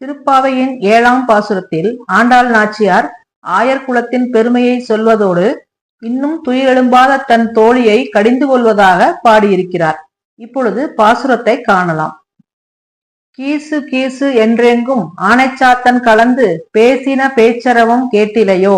திருப்பாவையின் ஏழாம் பாசுரத்தில் ஆண்டாள் நாச்சியார் ஆயர் குலத்தின் பெருமையை சொல்வதோடு இன்னும் துயிலெழும்பாத தன் தோழியை கடிந்து கொள்வதாக பாடியிருக்கிறார். இப்பொழுது பாசுரத்தை காணலாம். கீசு கீசு என்றெங்கும் ஆனைச்சாத்தன் கலந்து பேசின பேச்சரவம் கேட்டிலையோ?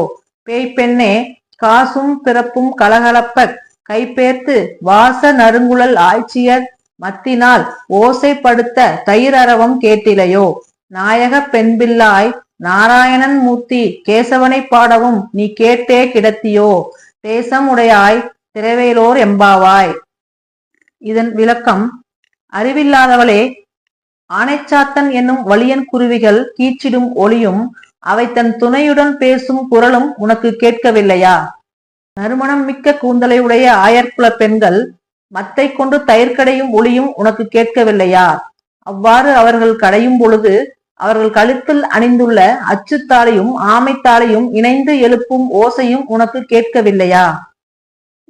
பேய்ப்பெண்ணே காசும் பிறப்பும் கலகலப்ப கைப்பேர்த்து வாச நறுங்குழல் ஆய்ச்சியர் மத்தினால் ஓசைப்படுத்த தயிரரவம் கேட்டிலையோ? நாயக பெண்பில்லாய் நாராயணன் மூர்த்தி கேசவனை பாடவும் நீ கேட்டே கிடத்தியோ? தேசம் உடையாய் திரவேலோர் எம்பாவாய். இதன் விளக்கம் அறிவில்லாதவளே ஆனைச்சாத்தன் என்னும் வலியன் குருவிகள் கீச்சிடும் ஒளியும் அவை தன் துணையுடன் பேசும் குரலும் உனக்கு கேட்கவில்லையா? நறுமணம் மிக்க கூந்தலை உடைய ஆயர்குல பெண்கள் மத்தை கொண்டு தயிர்கடையும் ஒளியும் உனக்கு கேட்கவில்லையா? அவ்வாறு அவர்கள் கடையும் பொழுது அவர்கள் கழுத்தில் அணிந்துள்ள அச்சுத்தாளையும் ஆமைத்தாளையும் இணைந்து எழுப்பும் ஓசையும் உனக்கு கேட்கவில்லையா?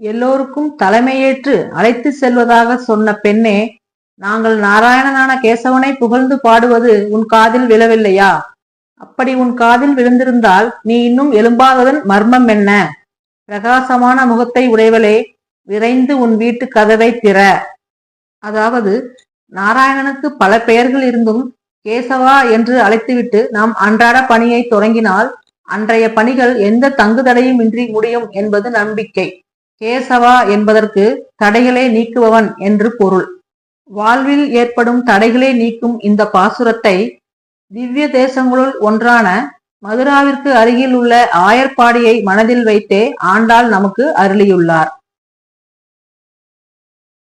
எல்லோருக்கும் தலைமையேற்று அழைத்து செல்வதாக சொன்ன பெண்ணே நாங்கள் நாராயணனான கேசவனை புகழ்ந்து பாடுவது உன் காதில் விழவில்லையா? அப்படி உன் காதில் விழுந்திருந்தால் நீ இன்னும் எழும்பாததன் மர்மம் என்ன? பிரகாசமான முகத்தை உடையவளே விரைந்து உன் வீட்டு கதவை திற. அதாவது நாராயணனுக்கு பல பெயர்கள் இருந்தும் கேசவா என்று அழைத்துவிட்டு நாம் அன்றாட பணியை தொடங்கினால் அன்றைய பணிகள் எந்த தங்குதடையும் இன்றி முடியும் என்பது நம்பிக்கை. கேசவா என்பதற்கு தடைகளை நீக்குபவன் என்று பொருள். வாழ்வில் ஏற்படும் தடைகளை நீக்கும் இந்த பாசுரத்தை திவ்ய தேசங்களுள் ஒன்றான மதுராவிற்கு அருகில் உள்ள ஆயர்பாடியை மனதில் வைத்தே ஆண்டாள் நமக்கு அருளியுள்ளார்.